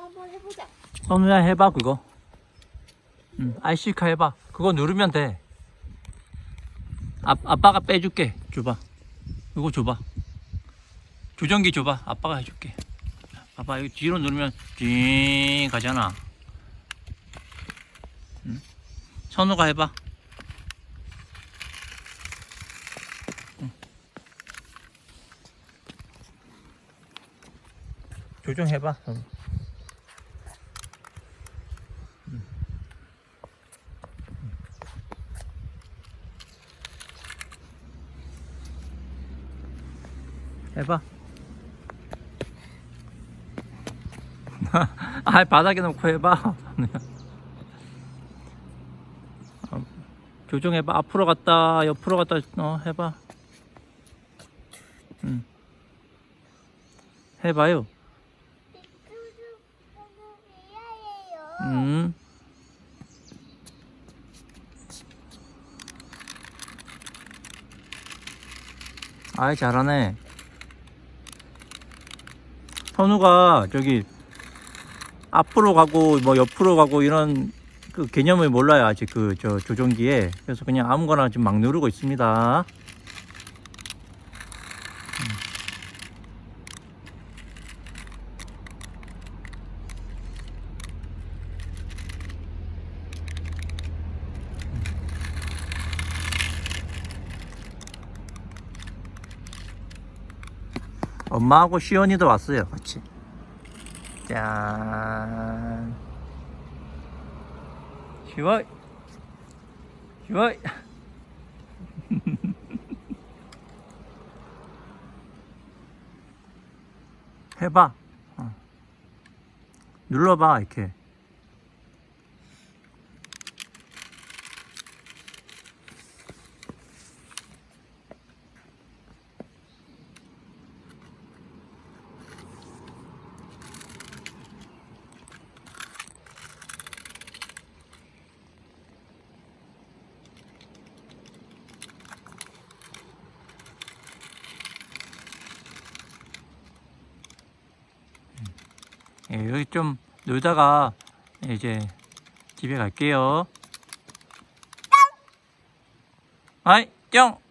한번 해보자. 선우야 해봐 그거. 응, IC카 해봐. 그거 누르면 돼. 아, 아빠가 빼줄게 줘봐. 이거 줘봐. 조정기 줘봐. 아빠가 해줄게. 봐봐 여기 뒤로 누르면 띵 가잖아. 응? 선우가 해봐. 응. 조정해봐 선우 해봐. 아, 바닥에 놓고 해봐. 어, 조정해봐. 앞으로 갔다, 옆으로 갔다, 어, 해봐. 응. 해봐요. 음. 아이, 잘하네. 선우가 저기 앞으로 가고 뭐 옆으로 가고 이런 그 개념을 몰라요 아직 그 저 조종기에. 그래서 그냥 아무거나 지금 막 누르고 있습니다 엄마하고 시연이도 왔어요 같이. 짠. 시원 시원 해봐. 어. 눌러봐 이렇게 예, 여기 좀 놀다가 이제 집에 갈게요. 아이, 뿅!